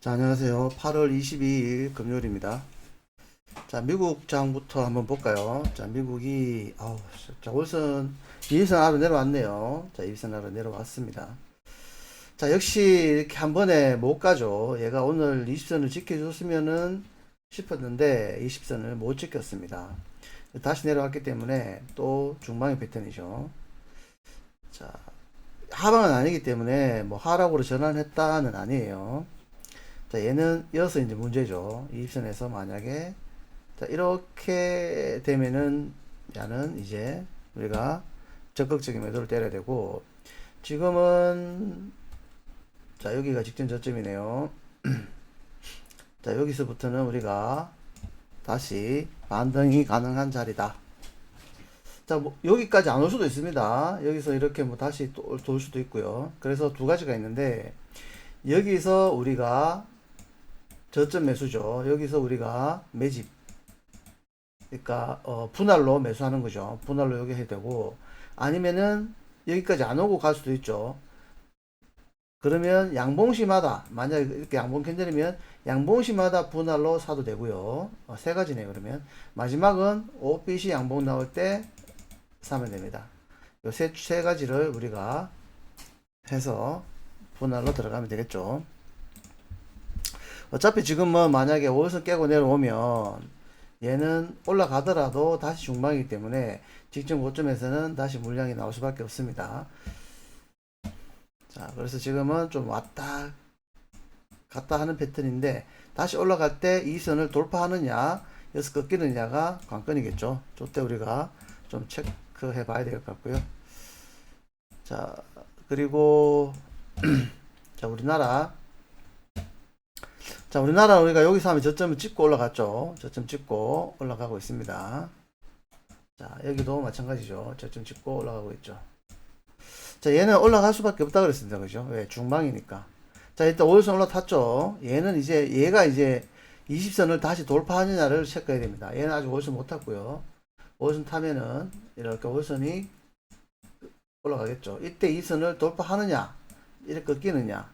자, 안녕하세요. 8월 22일 금요일입니다. 자, 미국 장부터 한번 볼까요? 자, 미국이, 아우, 자, 월선, 이일선 아래 내려왔네요. 자, 이일선 아래 내려왔습니다. 자, 역시 이렇게 한 번에 못 가죠. 얘가 오늘 20선을 지켜줬으면은 싶었는데, 20선을 못 지켰습니다. 다시 내려왔기 때문에 또 중방의 패턴이죠. 자, 하방은 아니기 때문에 뭐 하락으로 전환했다는 아니에요. 자, 얘는 이어서 이제 문제죠. 이 입선에서 만약에 자, 이렇게 되면은 야는 이제 우리가 적극적인 매도를 때려야 되고 지금은 자, 여기가 직전 저점이네요. 자, 여기서부터는 우리가 다시 반등이 가능한 자리다. 자, 뭐, 여기까지 안 올 수도 있습니다. 여기서 이렇게 뭐 다시 또, 돌 수도 있고요. 그래서 두 가지가 있는데, 여기서 우리가 저점 매수죠. 여기서 우리가 매집. 그러니까, 어, 분할로 매수하는 거죠. 분할로 여기 해야 되고, 아니면은 여기까지 안 오고 갈 수도 있죠. 그러면 양봉시마다, 만약에 이렇게 양봉 캔들이면 양봉시마다 분할로 사도 되고요. 어, 세 가지네요, 그러면. 마지막은 OBC 양봉 나올 때 사면 됩니다. 요 세, 세 가지를 우리가 해서 분할로 들어가면 되겠죠. 어차피 지금 뭐 만약에 5선 깨고 내려오면 얘는 올라가더라도 다시 중방이기 때문에 직전 고점에서는 다시 물량이 나올 수밖에 없습니다. 자, 그래서 지금은 좀 왔다 갔다 하는 패턴인데 다시 올라갈 때 이 선을 돌파하느냐, 여기서 꺾이느냐가 관건이겠죠. 저때 우리가 좀 체크해 봐야 될 것 같고요. 자, 그리고 자, 우리나라 자, 우리나라 우리가 여기서 하면 저점을 찍고 올라갔죠. 저점 찍고 올라가고 있습니다. 자, 여기도 마찬가지죠. 저점 찍고 올라가고 있죠. 자, 얘는 올라갈 수밖에 없다 그랬습니다. 그죠? 왜? 중방이니까. 자, 일단 5일선 올라탔죠. 얘는 이제, 얘가 이제 20선을 다시 돌파하느냐를 체크해야 됩니다. 얘는 아직 5일선 못 탔고요. 5일선 타면은 이렇게 5일선이 올라가겠죠. 이때 이 선을 돌파하느냐, 이렇게 꺾이느냐.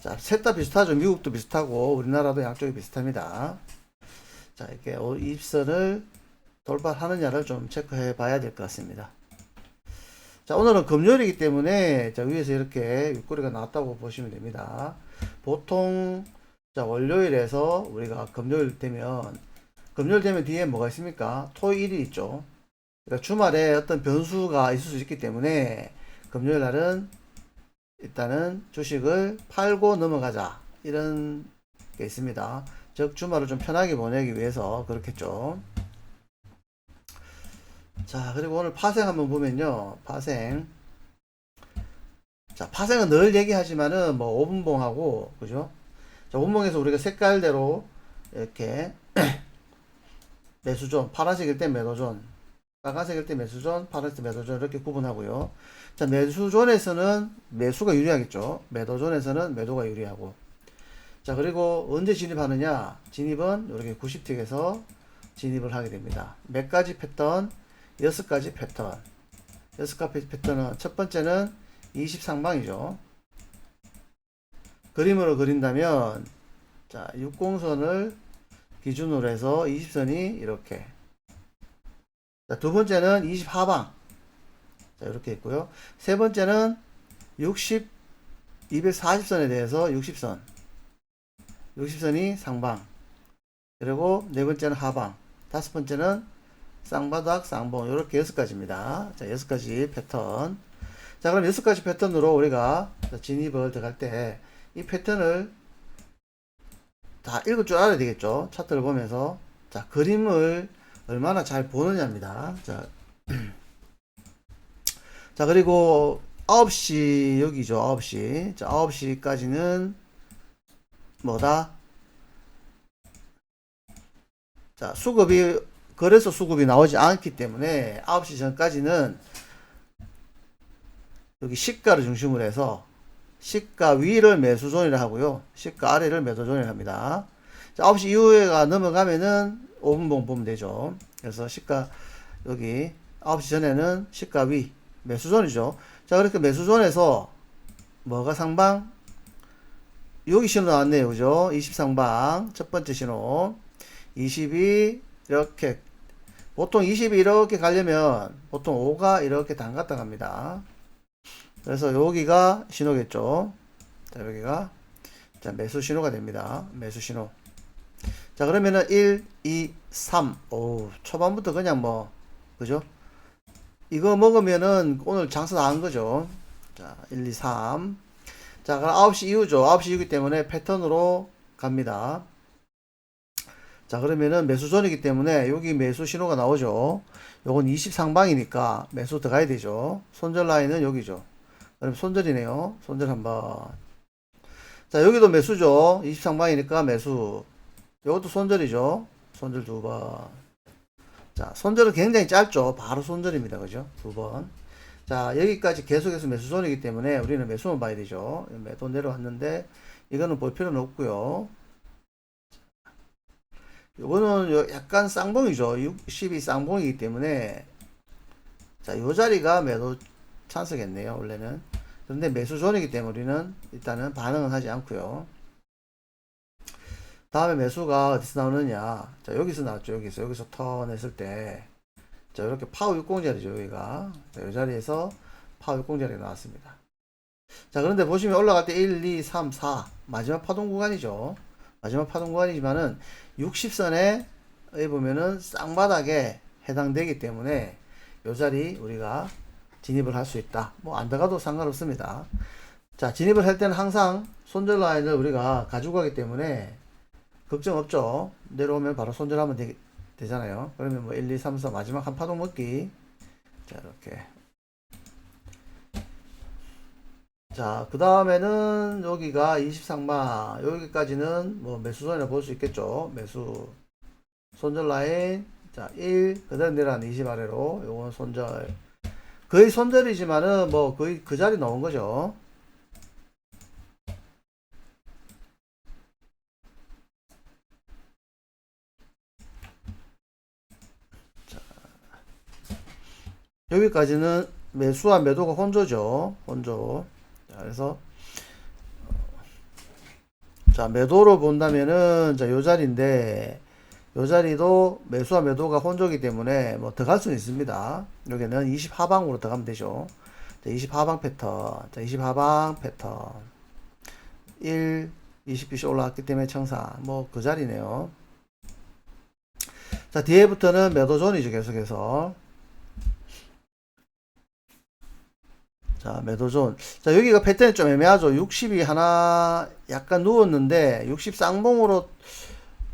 자, 셋 다 비슷하죠. 미국도 비슷하고 우리나라도 양쪽이 비슷합니다. 자, 이렇게 20선을 돌파하느냐를 좀 체크해 봐야 될 것 같습니다. 자, 오늘은 금요일이기 때문에 자, 위에서 이렇게 윗꼬리가 나왔다고 보시면 됩니다. 보통 자, 월요일에서 우리가 금요일 되면 금요일 되면 뒤에 뭐가 있습니까? 토요일이 있죠. 그러니까 주말에 어떤 변수가 있을 수 있기 때문에 금요일 날은 일단은 주식을 팔고 넘어가자 이런 게 있습니다. 즉 주말을 좀 편하게 보내기 위해서 그렇겠죠. 자 그리고 오늘 파생 한번 보면요. 파생 자 파생은 늘 얘기하지만은 뭐 5분봉하고 그죠? 자 5분봉에서 우리가 색깔대로 이렇게 매수존 파란색일 때 매도존 빨간색일 때 매수존, 파란색 매도존 이렇게 구분하고요. 자, 매수존에서는 매수가 유리하겠죠. 매도존에서는 매도가 유리하고. 자, 그리고 언제 진입하느냐? 진입은 이렇게 90틱에서 진입을 하게 됩니다. 몇 가지 패턴? 여섯 가지 패턴. 여섯 가지 패턴은 첫 번째는 20 상방이죠. 그림으로 그린다면 자, 60선을 기준으로 해서 20선이 이렇게 자, 두 번째는 20 하방. 자, 이렇게 있고요. 세 번째는 60, 240선에 대해서 60선. 60선이 상방. 그리고 네 번째는 하방. 다섯 번째는 쌍바닥, 쌍봉. 이렇게 여섯 가지입니다. 자, 여섯 가지 패턴. 자, 그럼 여섯 가지 패턴으로 우리가 진입을 들어갈 때 이 패턴을 다 읽을 줄 알아야 되겠죠. 차트를 보면서. 자, 그림을 얼마나 잘 보느냐입니다. 자, 자 그리고 9시 여기죠. 9시. 자, 9시까지는 뭐다? 자, 수급이 거래소 수급이 나오지 않기 때문에 9시 전까지는 여기 시가를 중심으로 해서 시가 위를 매수존이라 하고요. 시가 아래를 매도존이라 합니다. 자, 9시 이후에가 넘어가면은 5분봉 보면 되죠. 그래서 시가 여기 9시 전에는 시가 위 매수존이죠. 자, 그렇게 매수존에서 뭐가 상방? 여기 신호 나왔네요. 그죠? 23방 첫 번째 신호 22 이렇게 보통 20이 이렇게 가려면 보통 5가 이렇게 담갔다 갑니다. 그래서 여기가 신호겠죠. 자, 여기가 자, 매수 신호가 됩니다. 매수 신호. 자, 그러면은 1, 2, 3. 오, 초반부터 그냥 뭐 그죠? 이거 먹으면은 오늘 장사 다 한 거죠. 자, 1, 2, 3. 자, 그럼 9시 이후죠. 9시 이후기 때문에 패턴으로 갑니다. 자, 그러면은 매수존이기 때문에 여기 매수 신호가 나오죠. 요건 20 상방이니까 매수 들어가야 되죠. 손절 라인은 여기죠. 그럼 손절이네요. 손절 한번. 자, 여기도 매수죠. 20 상방이니까 매수. 요것도 손절이죠. 손절 두 번. 자, 손절은 굉장히 짧죠. 바로 손절입니다. 그죠? 두 번. 자, 여기까지 계속해서 매수존이기 때문에 우리는 매수만 봐야 되죠. 매도 내려왔는데, 이거는 볼 필요는 없고요 요거는 요 약간 쌍봉이죠. 60이 쌍봉이기 때문에, 자, 요 자리가 매도 찬스겠네요. 원래는. 그런데 매수존이기 때문에 우리는 일단은 반응은 하지 않고요 다음에 매수가 어디서 나오느냐. 자, 여기서 나왔죠. 여기서. 여기서 턴 했을 때. 자, 이렇게 파워 60 자리죠. 여기가. 자, 이 자리에서 파워 60 자리가 나왔습니다. 자, 그런데 보시면 올라갈 때 1, 2, 3, 4. 마지막 파동 구간이죠. 마지막 파동 구간이지만은 60선에 여기 보면은 쌍바닥에 해당되기 때문에 이 자리 우리가 진입을 할 수 있다. 뭐 안 들어가도 상관없습니다. 자, 진입을 할 때는 항상 손절 라인을 우리가 가지고 가기 때문에 걱정 없죠. 내려오면 바로 손절하면 되, 되잖아요. 그러면 뭐 1, 2, 3, 4 마지막 한 파동 먹기. 자, 이렇게. 자, 그 다음에는 여기가 23마. 여기까지는 뭐 매수선이라 볼 수 있겠죠. 매수. 손절 라인. 자, 1. 그대로 내려가는 20 아래로. 요건 손절. 거의 손절이지만은 뭐 거의 그 자리 나온 거죠. 여기까지는 매수와 매도가 혼조죠. 혼조. 자, 그래서 자, 매도로 본다면은 자, 요 자리인데 요 자리도 매수와 매도가 혼조기 때문에 뭐더갈 수는 있습니다. 여기는 20 하방으로 들어가면 되죠. 자, 20 하방 패턴. 자, 20 하방 패턴. 1 20BC 올라왔기 때문에 청사. 뭐 그 자리네요. 자, 뒤에부터는 매도존이죠. 계속해서. 자, 매도존. 자, 여기가 패턴이 좀 애매하죠. 60이 하나 약간 누웠는데, 60 쌍봉으로,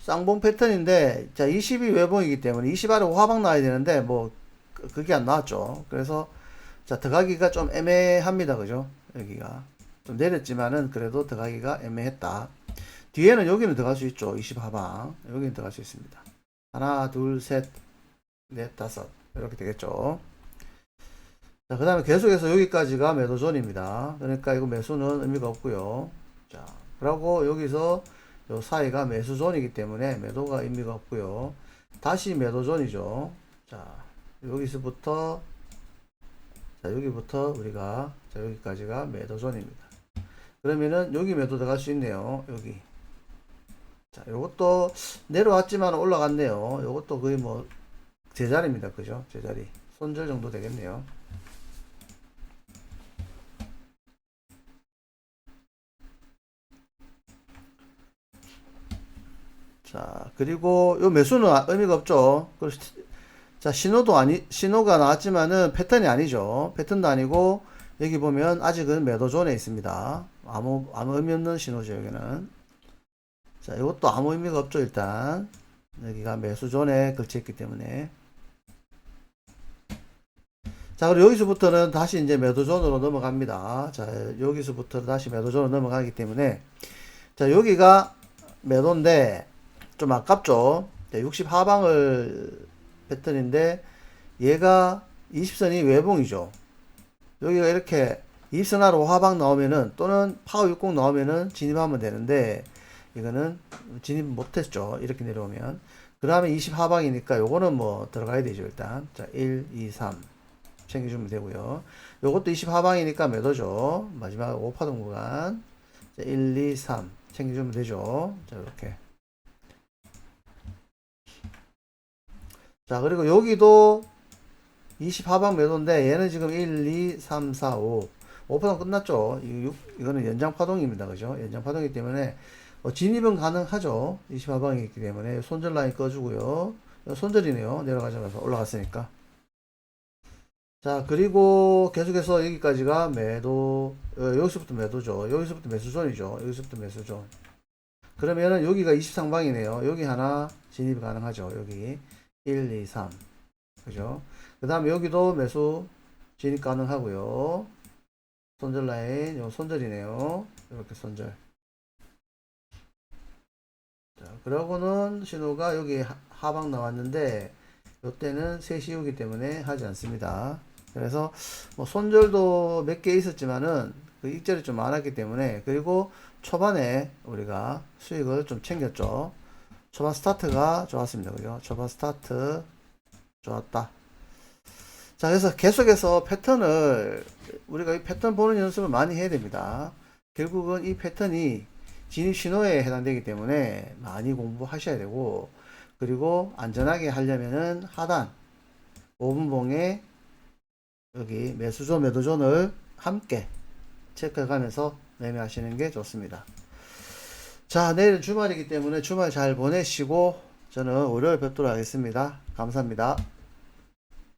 쌍봉 패턴인데, 자, 20이 외봉이기 때문에 20 아래 화방 나와야 되는데, 뭐, 그- 그게 안 나왔죠. 그래서, 자, 들어가기가 좀 애매합니다. 그죠? 여기가. 좀 내렸지만은, 그래도 들어가기가 애매했다. 뒤에는 여기는 들어갈 수 있죠. 20 하방. 여기는 들어갈 수 있습니다. 하나, 둘, 셋, 넷, 다섯. 이렇게 되겠죠. 자, 그 다음에 계속해서 여기까지가 매도존입니다. 그러니까 이거 매수는 의미가 없고요. 자, 그리고 여기서 요 사이가 매수존이기 때문에 매도가 의미가 없고요. 다시 매도존이죠. 자, 여기서부터 자, 여기부터 우리가 자, 여기까지가 매도존입니다. 그러면은 여기 매도 들어갈 수 있네요. 여기. 자, 요것도 내려왔지만 올라갔네요. 요것도 거의 뭐 제자리입니다. 그죠? 제자리. 손절 정도 되겠네요. 자, 그리고 요 매수는 아- 의미가 없죠. 자, 신호도 아니, 신호가 나왔지만은 패턴이 아니죠. 패턴도 아니고, 여기 보면 아직은 매도 존에 있습니다. 아무, 아무 의미 없는 신호죠, 여기는. 자, 이것도 아무 의미가 없죠, 일단. 여기가 매수 존에 걸쳐있기 때문에. 자, 그리고 여기서부터는 다시 이제 매도 존으로 넘어갑니다. 자, 여기서부터 다시 매도 존으로 넘어가기 때문에. 자, 여기가 매도인데, 좀 아깝죠. 60 하방을 패턴인데 얘가 20선이 외봉이죠. 여기가 이렇게 20선 아로 하방 나오면은 또는 파워 60 나오면은 진입하면 되는데 이거는 진입 못했죠. 이렇게 내려오면 그 다음에 20 하방이니까 요거는 뭐 들어가야 되죠 일단 자 1, 2, 3 챙겨주면 되고요. 요것도 20 하방이니까 매도죠. 마지막 5파동 구간 자, 1, 2, 3 챙겨주면 되죠. 자, 이렇게. 자, 그리고 여기도 20 하방 매도인데 얘는 지금 1, 2, 3, 4, 5. 5파동 끝났죠. 이 육- 이거는 연장 파동입니다. 그죠? 연장 파동이기 때문에 어, 진입은 가능하죠. 20 하방이 있기 때문에 손절 라인 꺼주고요. 어, 손절이네요. 내려가자마자 올라갔으니까. 자, 그리고 계속해서 여기까지가 매도, 어, 여기서부터 매도죠. 여기서부터 매수존이죠. 여기서부터 매수존. 그러면은 여기가 23방이네요. 여기 하나 진입이 가능하죠. 여기 1, 2, 3. 그죠? 그 다음에 여기도 매수 진입 가능하고요. 손절 라인, 요 손절이네요. 이렇게 손절. 자, 그러고는 신호가 여기 하- 하방 나왔는데, 요때는 3시 오기 때문에 하지 않습니다. 그래서 뭐 손절도 몇 개 있었지만은 그 익절이 좀 많았기 때문에 그리고 초반에 우리가 수익을 좀 챙겼죠. 초반 스타트가 좋았습니다. 그죠? 초반 스타트 좋았다. 자, 그래서 계속해서 패턴을 우리가 이 패턴 보는 연습을 많이 해야 됩니다. 결국은 이 패턴이 진입 신호에 해당되기 때문에 많이 공부하셔야 되고 그리고 안전하게 하려면은 하단 5분봉에 여기 매수존 매도존을 함께 체크해 가면서 매매하시는 게 좋습니다. 자, 내일은 주말이기 때문에 주말 잘 보내시고 저는 월요일 뵙도록 하겠습니다. 감사합니다.